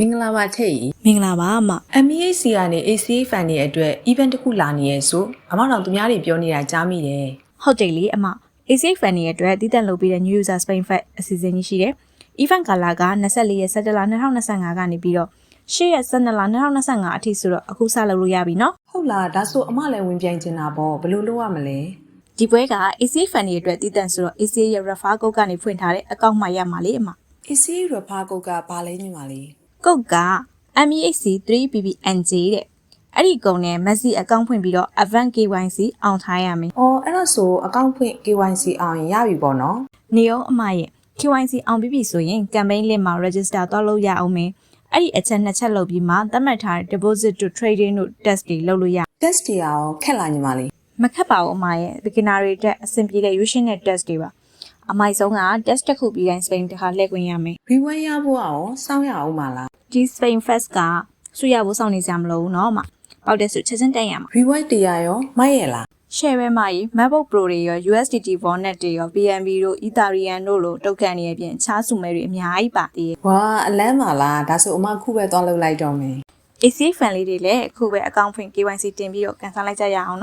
မင်္ဂလာပါထိတ်မင်္ဂလာပါအမ MEAC ကနေ ACA fan တွေအတွက် event တစ်ခုလာနေရဆိုအမတော်သူများတွေပြောနေတာကြားမိတယ်ဟုတ်တယ်လေအမ ACA fan တွေအတွက်တည်တံ့လုပ်ပေးတဲ့ New User Spain Fest အစီအစဉ်ကြီးရှိတယ် event ကာလက24ရက်17လ2025ကနေပြီးတော့၈ရက်12လ2025အထိဆိုတော့အခုစလုပ်လို့ရပြီနော်ဟုတ်လားဒါဆိုအမလည်းဝင်ပြိုင်ချင်တာပေါ့ဘယ်လိုလုပ်ရမလဲဒီပွဲက ACA fan တွေအတွက်တည်တံ့ဆိုတော့ ACA ရဲ့ refer code ကနေဖွင့်ထားတဲ့အကောင့်မှရမှာလေအမ ACA refer code ကဘာလဲညီမလေး ကုတ်က MEHC3BBNJ တဲ့အဲ့ဒီကုံနဲ့ Messi အကောင့်ဖွင့်ပြီးတော့ Avant KYC အောင်ထားရမယ်အော်အဲ့ဒါဆိုအကောင့်ဖွင့် KYC အောင်ရင်ရပြီပေါ့နော်နေအောင်အမရဲ့ KYC အောင်ပြီးပြီဆိုရင် campaign link မှာ register သွားလုပ်ရအောင်မယ်အဲ့ဒီအချက်နှစ်ချက်လုပ်ပြီးမှသတ်မှတ်ထားတဲ့ deposit to trading တို့ test တွေလုပ်လို့ရ test တွေရောခက်လာညီမလေးမခက်ပါဘူးအမရဲ့ beginner တွေအတွက်အဆင်ပြေတဲ့ using နဲ့ test တွေပါ အမိုက်ဆုံးက test တစ်ခုပြီးတိုင်း Spain တစ်ခါလှည့်ခွင့်ရမယ် reward ရဖို့အောင်စောင့်ရအောင်မလား ဒီ Spain Fest ကဆွေရဖို့စောင့်နေစရာမလိုဘူးเนาะအမပေါက်တဲ့ဆိုချက်ချင်းတက်ရမှာ reward တရားရောမိုက်ရလား share ပဲမကြီး MacBook Pro တွေရော USDT wallet တွေရော BNB တို့ Ethereum တို့လိုတုတ်ကန်တွေအပြင်အခြားစုမဲတွေအများကြီးပါသေးတယ် ဝါအလန်းပါလားဒါဆိုအမခုပဲသွားလုပ်လိုက်တော့မယ် AC fan လေးတွေလည်းအခုပဲအကောင့်ဖွင့် KYC တင်ပြီးတော့ကန်ဆယ်လိုက်ကြရအောင်နော်